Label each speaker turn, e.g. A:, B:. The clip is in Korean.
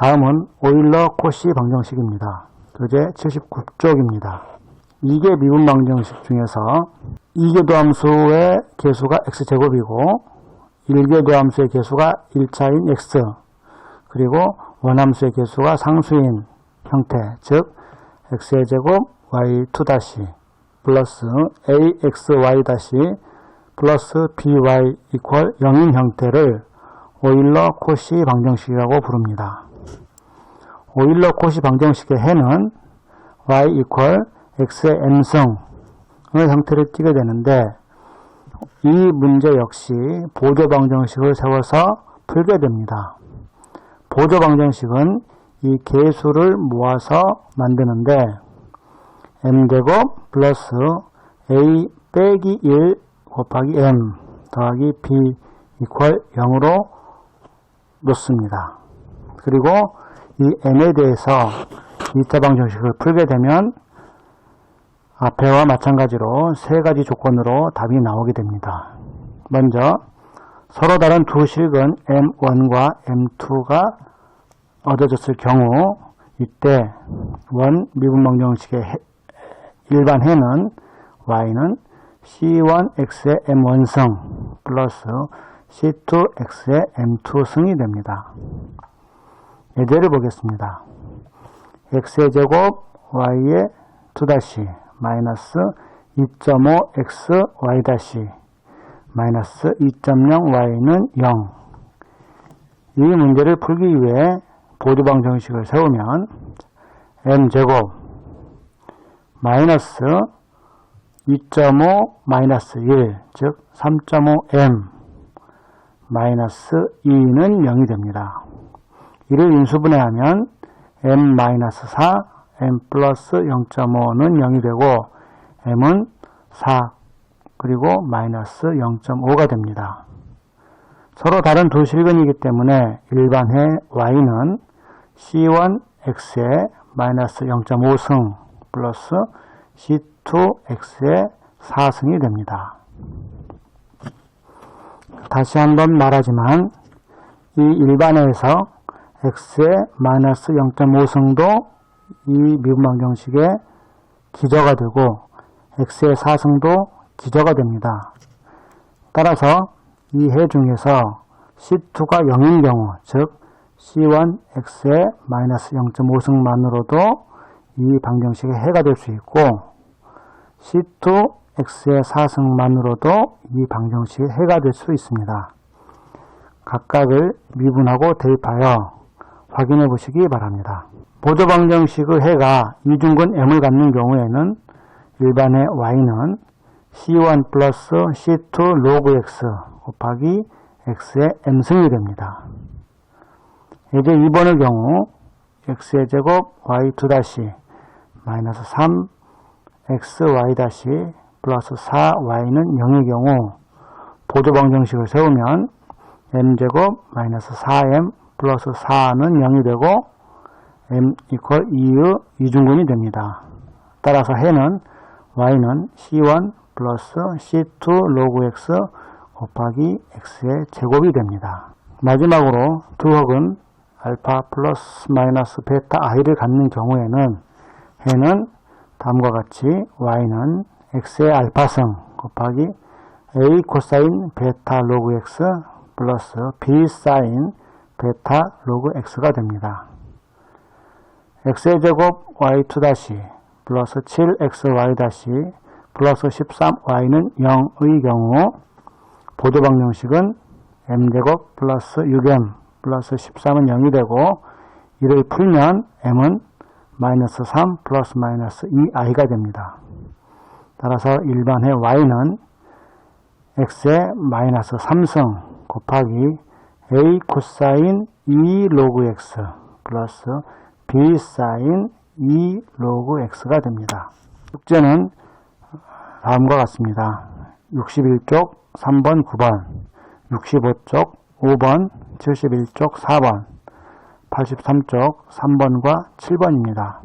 A: 다음은 오일러 코시 방정식입니다. 교재 79쪽입니다. 이게 미분 방정식 중에서 이계도 함수의 개수가 x제곱이고 일계도 함수의 개수가 1차인 x 그리고 원함수의 개수가 상수인 형태 즉 x의 제곱 y2 다시 플러스 axy 플러스 by 이퀄 0인 형태를 오일러 코시 방정식이라고 부릅니다. 오일러 코시 방정식의 해는 y 이퀄 x의 m승의 형태를 띠게 되는데 이 문제 역시 보조 방정식을 세워서 풀게 됩니다. 보조 방정식은 이 개수를 모아서 만드는데 m제곱 플러스 a 빼기 1 곱하기 m 더하기 b 이퀄 0으로 놓습니다. 그리고 이 n에 대해서 2차 방정식을 풀게 되면 앞에와 마찬가지로 세 가지 조건으로 답이 나오게 됩니다. 먼저 서로 다른 두 식은 m1과 m2가 얻어졌을 경우 이때 원 미분 방 정식의 해- 일반 해는 y는 c1x의 m1승 플러스 c2x의 m2승이 됩니다. 예제를 보겠습니다. x의 제곱 y의 2다시 마이너스 2.5x y 다시 마이너스 2.0y는 0. 이 문제를 풀기 위해 보조방 정식을 세우면 m제곱 마이너스 2.5 마이너스 1, 즉 3.5m 마이너스 2는 0이 됩니다. 이를 인수분해 하면 m 마이너스 4, m 플러스 0.5는 0이 되고 m은 4 그리고 마이너스 0.5가 됩니다. 서로 다른 두 실근이기 때문에 일반해 y는 c1x의 마이너스 0.5승 플러스 c2x의 4승이 됩니다. 다시 한번 말하지만 이 일반해에서 x의 마이너스 0.5승도 이 미분방정식의 기저가 되고 x의 4승도 기저가 됩니다. 따라서 이 해 중에서 C2가 0인 경우, 즉 C1x의 마이너스 0.5승만으로도 이 방정식의 해가 될 수 있고 C2x의 4승만으로도 이 방정식의 해가 될 수 있습니다. 각각을 미분하고 대입하여 확인해 보시기 바랍니다. 보조 방정식의 해가 이중근 m을 갖는 경우에는 일반의 y는 c1 플러스 c2 로그 x 곱하기 x의 m승이 됩니다. 이제 2번의 경우 x의 제곱 y2 다시 마이너스 3 xy 플러스 4y는 0의 경우 보조방정식을 세우면 m제곱 마이너스 4m 플러스 4는 0이 되고 m 이퀄 2의 이중근이 됩니다. 따라서 해는 y는 c1 플러스 c2 로그 x 곱하기 x의 제곱이 됩니다. 마지막으로 두억은 알파 플러스 마이너스 베타 i를 갖는 경우에는 해는 다음과 같이 y는 x의 알파승 곱하기 a 코사인 베타 로그 x 플러스 b 사인 베타 로그 x가 됩니다. x의 제곱 y2 다시 플러스 7xy 다시 플러스 13y는 0의 경우 보조방정식은 m제곱 플러스 6m 플러스 13은 0이 되고 이를 풀면 m은 마이너스 3 플러스 마이너스 2i가 됩니다. 따라서 일반의 y는 x의 마이너스 3승 곱하기 a 코사인 2 로그 x 플러스 b 사인 2 로그 x가 됩니다. 숙제는 다음과 같습니다. 61쪽 3번 9번 65쪽 5번 71쪽 4번 83쪽 3번과 7번입니다.